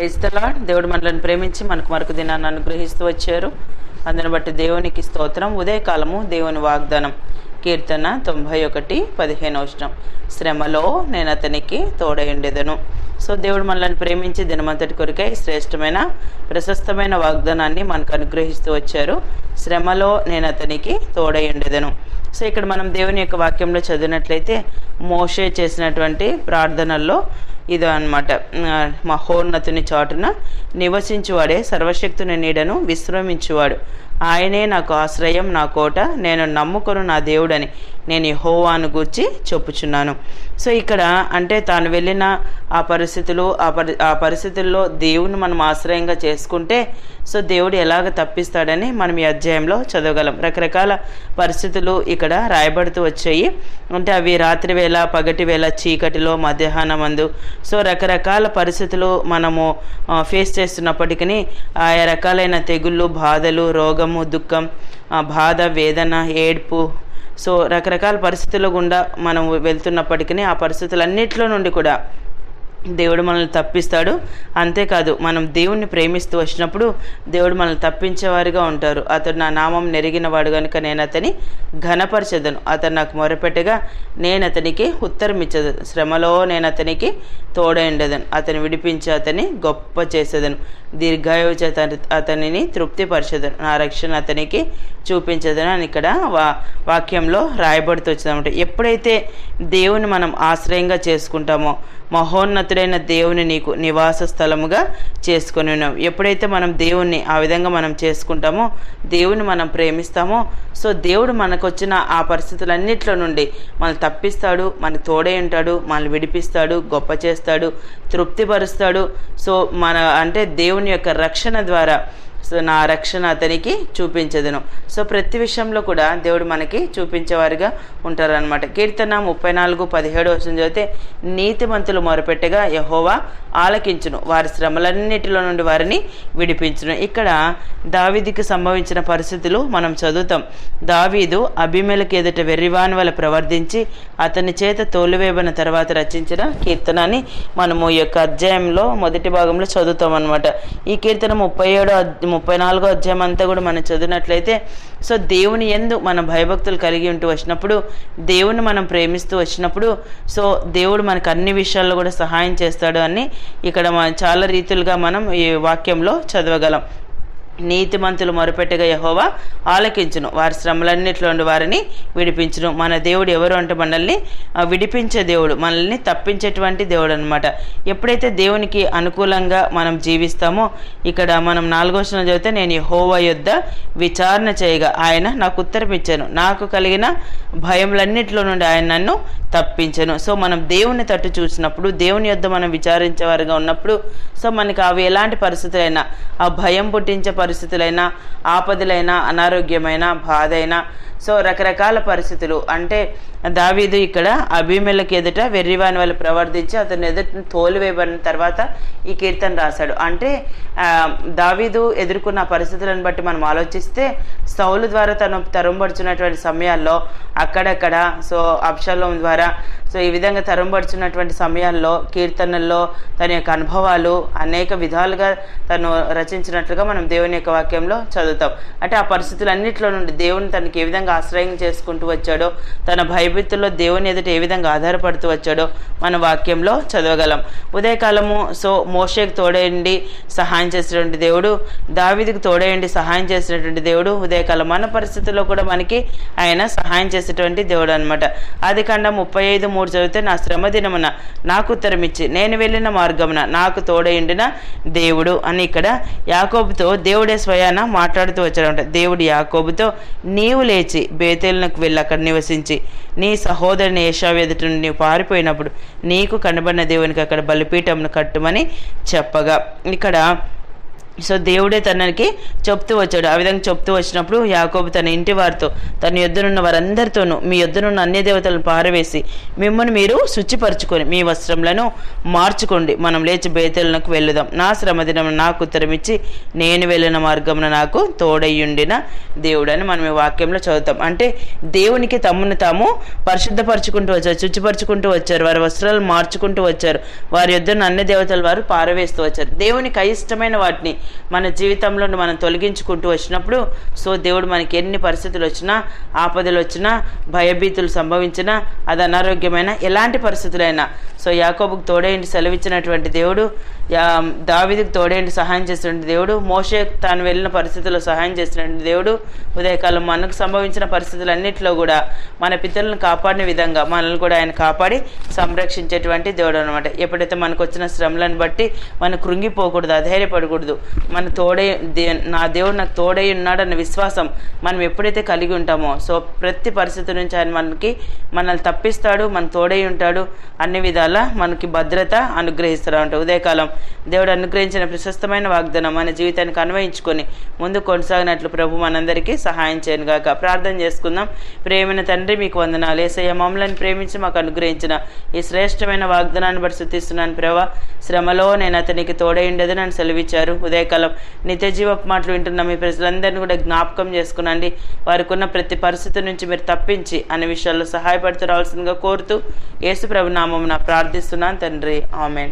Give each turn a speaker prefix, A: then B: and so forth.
A: క్రైస్తలా దేవుడు మనల్ని ప్రేమించి మనకు మరొక దినాన్ని అనుగ్రహిస్తూ వచ్చారు. అందుని బట్టి దేవునికి స్తోత్రం. ఉదయకాలము దేవుని వాగ్దానం. కీర్తన తొంభై ఒకటి పదిహేను వచనం. శ్రమలో నేను అతనికి తోడయుండెదను. సో దేవుడు మనల్ని ప్రేమించి దినమంతటి కొరికే శ్రేష్టమైన ప్రశస్తమైన వాగ్దానాన్ని మనకు అనుగ్రహిస్తూ వచ్చారు. శ్రమలో నేను అతనికి తోడయుండెదను. సో ఇక్కడ మనం దేవుని యొక్క వాక్యంలో చదివినట్లయితే మోషే చేసినటువంటి ప్రార్థనల్లో ఇది అనమాట మహోన్నతుని చాటున నివసించువాడే సర్వశక్తుని నీడను విశ్రమించువాడు. ఆయనే నాకు ఆశ్రయం నా కోట నేను నమ్ముకొను నా దేవుడని నేను యెహోవాను గూర్చి చెప్పుచున్నాను. సో ఇక్కడ అంటే తాను వెళ్ళిన ఆ పరిస్థితులు ఆ పరి ఆ పరిస్థితుల్లో దేవుని మనం ఆశ్రయంగా చేసుకుంటే సో దేవుడు ఎలాగ తప్పిస్తాడని మనం ఈ అధ్యాయంలో చదవగలం. రకరకాల పరిస్థితులు ఇక్కడ రాయబడుతూ వచ్చాయి. అంటే అవి రాత్రి వేళ పగటి వేళ చీకటిలో మధ్యాహ్నం అందు సో రకరకాల పరిస్థితులు మనము ఫేస్ చేస్తున్నప్పటికీ ఆయా రకాలైన తెగుళ్ళు బాధలు రోగం రోగము దుఃఖం ఆ, బాధ వేదన ఏడ్పు. సో రకరకాల పరిస్థితుల గుండా మనం వెళ్తున్నప్పటికీ ఆ పరిస్థితులన్నింటిలో నుండి కూడా దేవుడు మనల్ని తప్పిస్తాడు. అంతేకాదు మనం దేవుణ్ణి ప్రేమిస్తూ వచ్చినప్పుడు దేవుడు మనల్ని తప్పించేవారిగా ఉంటారు. అతడు నా నామం నెరిగిన వాడు కనుక నేను అతని ఘనపరచదను. అతను నాకు మొరపెట్టగా నేను అతనికి ఉత్తరం ఇచ్చదను శ్రమలో నేను అతనికి తోడైండదను. అతని విడిపించి అతని గొప్ప చేసేదను. దీర్ఘాయువు చేత అతనిని తృప్తిపరచదను. నా రక్షణ అతనికి చూపించదని అని ఇక్కడ వా వాక్యంలో రాయబడుతూ వచ్చిందన్నమాట. ఎప్పుడైతే దేవుని మనం ఆశ్రయంగా చేసుకుంటామో మహోన్నతుడైన దేవుని నీకు నివాస స్థలముగా చేసుకొని ఉన్నాం. ఎప్పుడైతే మనం దేవుణ్ణి ఆ విధంగా మనం చేసుకుంటామో దేవుని మనం ప్రేమిస్తామో సో దేవుడు మనకు వచ్చిన ఆ పరిస్థితులన్నిట్లో నుండి మనల్ని తప్పిస్తాడు మన తోడే ఉంటాడు మనల్ని విడిపిస్తాడు గొప్ప చేస్తాడు తృప్తిపరుస్తాడు. సో మన అంటే దేవుని యొక్క రక్షణ ద్వారా సో నా రక్షణ అతనికి చూపించదును. సో ప్రతి విషయంలో కూడా దేవుడు మనకి చూపించేవారిగా ఉంటారనమాట కీర్తన ముప్పై నాలుగు పదిహేడు వచ్చిన చదివితే నీతిమంతులు మొరపెట్టగా యహోవా ఆలకించును. వారి శ్రమలన్నిటిలో నుండి వారిని విడిపించును. ఇక్కడ దావీదికి సంభవించిన పరిస్థితులు మనం చదువుతాం. దావీదు అభిమేలకు ఎదుట వెర్రివాన్ వల్ల ప్రవర్తించి అతని చేత తోలువేబన తర్వాత రచించిన కీర్తనాన్ని మనము ఈ యొక్క అధ్యాయంలో మొదటి భాగంలో చదువుతాం అనమాట ఈ కీర్తన ముప్పై ఏడో ముప్పై నాలుగో అధ్యాయం అంతా కూడా మనం చదివినట్లయితే సో దేవుని ఎందు మన భయభక్తులు కలిగి ఉంటూ వచ్చినప్పుడు దేవుని మనం ప్రేమిస్తూ వచ్చినప్పుడు సో దేవుడు మనకు అన్ని విషయాల్లో కూడా సహాయం చేస్తాడు అని ఇక్కడ చాలా రీతులుగా మనం ఈ వాక్యంలో చదవగలం. నీతిమంతులు మొరపెట్టగా యహోవా ఆలకించును. వారి శ్రమలన్నిటిలో వారిని విడిపించును. మన దేవుడు ఎవరు అంటే మనల్ని విడిపించే దేవుడు. మనల్ని తప్పించేటువంటి దేవుడు అనమాట ఎప్పుడైతే దేవునికి అనుకూలంగా మనం జీవిస్తామో ఇక్కడ మనం నాలుగో శ్రమ చదివితే నేను యహోవా యొద్ద విచారణ చేయగా ఆయన నాకు ఉత్తరపించాను నాకు కలిగిన భయములన్నిటిలో నుండి ఆయన నన్ను తప్పించను. సో మనం దేవుని తట్టు చూసినప్పుడు దేవుని యొద్ద మనం విచారించేవారుగా ఉన్నప్పుడు సో మనకి అవి ఎలాంటి పరిస్థితులైనా ఆ భయం పుట్టించే పరిస్థితులైనా ఆపదలైనా అనారోగ్యమైన బాధ అయినా సో రకరకాల పరిస్థితులు. అంటే దావీదు ఇక్కడ అభిమేలకు ఎదుట వెర్రివాని వాళ్ళు ప్రవర్తించి అతని ఎదుట తోలివేయబడిన తర్వాత ఈ కీర్తన రాశాడు. అంటే దావీదు ఎదుర్కొన్న పరిస్థితులను బట్టి మనం ఆలోచిస్తే సౌలు ద్వారా తను తరుంబడుచున్నటువంటి సమయాల్లో అక్కడక్కడ సో అప్షలోం ద్వారా సో ఈ విధంగా తరుంబడుచున్నటువంటి సమయాల్లో కీర్తనల్లో తన యొక్క అనుభవాలు అనేక విధాలుగా తను రచించినట్లుగా మనం దేవుని యొక్క వాక్యంలో చదువుతాం. అంటే ఆ పరిస్థితులన్నింటిలో నుండి దేవుని తనకి ఏ విధంగా ఆశ్రయం చేసుకుంటూ వచ్చాడో తన భయభీతుల్లో దేవుని ఎదుట ఏ విధంగా ఆధారపడుతూ వచ్చాడో మన వాక్యంలో చదవగలం. ఉదయకాలము సో మోషేకి తోడేయండి సహాయం చేసినటువంటి దేవుడు దావిదికి తోడేయండి సహాయం చేసినటువంటి దేవుడు ఉదయకాలం మన పరిస్థితుల్లో కూడా మనకి ఆయన సహాయం చేసేటువంటి దేవుడు అనమాట అది కండ ముప్పై ఐదు మూడు చదివితే నా శ్రమ దినమున నాకు ఉత్తరం ఇచ్చి నేను వెళ్ళిన మార్గమున నాకు తోడైండిన దేవుడు అని ఇక్కడ యాకోబుతో దేవుడే స్వయాన మాట్లాడుతూ వచ్చాడంట దేవుడు యాకోబుతో నీవు లేచి బేతేలునకు వెళ్ళి అక్కడ నివసించి నీ సహోదరుని ఏషావు ఎదుట నుండి నీవు పారిపోయినప్పుడు నీకు కనబడిన దేవునికి అక్కడ బలిపీఠంను కట్టుమని చెప్పగా. ఇక్కడ సో దేవుడే తనకి చెప్తూ వచ్చాడు. ఆ విధంగా చెప్తూ వచ్చినప్పుడు యాకోబు తన ఇంటి వారితో తన యొద్దనున్న వారందరితోనూ మీ యొద్దనున్న అన్య దేవతలను పారవేసి మిమ్మల్ని మీరు శుచిపరచుకొని మీ వస్త్రములను మార్చుకోండి. మనం లేచి బేతలకు వెళ్ళుదాం. నా శ్రమదినం నాకు ఉత్తరమిచ్చి నేను వెళ్ళిన మార్గమున నాకు తోడయ్యుండిన దేవుడని మనం ఈ వాక్యంలో చదువుతాం. అంటే దేవునికి తమ్మును తాము పరిశుద్ధపరచుకుంటూ వచ్చారు శుచిపరచుకుంటూ వచ్చారు వారి వస్త్రాలు మార్చుకుంటూ వచ్చారు వారి యొద్దను అన్ని దేవతల వారు పారవేస్తూ వచ్చారు. దేవునికి అయిష్టమైన వాటిని మన జీవితంలో మనం తొలగించుకుంటూ వచ్చినప్పుడు సో దేవుడు మనకి ఎన్ని పరిస్థితులు వచ్చినా ఆపదలు వచ్చినా భయభీతులు సంభవించినా అది అనారోగ్యమైన ఎలాంటి పరిస్థితులైనా సో యాకోబుకు తోడేంటి సెలవిచ్చినటువంటి దేవుడు దావిదికి తోడేంటి సహాయం చేసినటువంటి దేవుడు మోషే తాను వెళ్ళిన పరిస్థితుల్లో సహాయం చేసినటువంటి దేవుడు ఉదయకాలం మనకు సంభవించిన పరిస్థితులన్నింటిలో కూడా మన పితరులను కాపాడిన విధంగా మనల్ని కూడా ఆయన కాపాడి సంరక్షించేటువంటి దేవుడు అనమాట ఎప్పుడైతే మనకు వచ్చిన శ్రమలను బట్టి మనం కృంగిపోకూడదు అధైర్యపడకూడదు మన తోడే దే నా దేవుడు నాకు తోడై ఉన్నాడన్న విశ్వాసం మనం ఎప్పుడైతే కలిగి ఉంటామో సో ప్రతి పరిస్థితి నుంచి ఆయన మనకి మనల్ని తప్పిస్తాడు మన తోడై ఉంటాడు అన్ని విధాలా మనకి భద్రత అనుగ్రహిస్తాడు అంటే ఉదయకాలం దేవుడు అనుగ్రహించిన ప్రశస్తమైన వాగ్దానం మన జీవితానికి అన్వయించుకొని ముందు కొనసాగినట్లు ప్రభు మనందరికీ సహాయం చేయను గాక. ప్రార్థన చేసుకుందాం. ప్రేమైన తండ్రి మీకు వందనాలు. ఏసయ్య మమ్మల్ని ప్రేమించి మాకు అనుగ్రహించిన ఈ శ్రేష్టమైన వాగ్దానాన్ని బట్టి శుద్ధిస్తున్నాను ప్రభా. శ్రమలో నేను అతనికి తోడై నన్ను సెలవిచ్చారు. ఉదయకాలం నిత్యజీవపు మాటలు వింటున్న మీ ప్రజలందరినీ కూడా జ్ఞాపకం చేసుకునండి. వారికి ఉన్న ప్రతి పరిస్థితి నుంచి మీరు తప్పించి అనే విషయాల్లో సహాయపడుతూ రావాల్సిందిగా కోరుతూ యేసు ప్రభు నామం ప్రార్థిస్తున్నాను తండ్రి. ఆమెన్.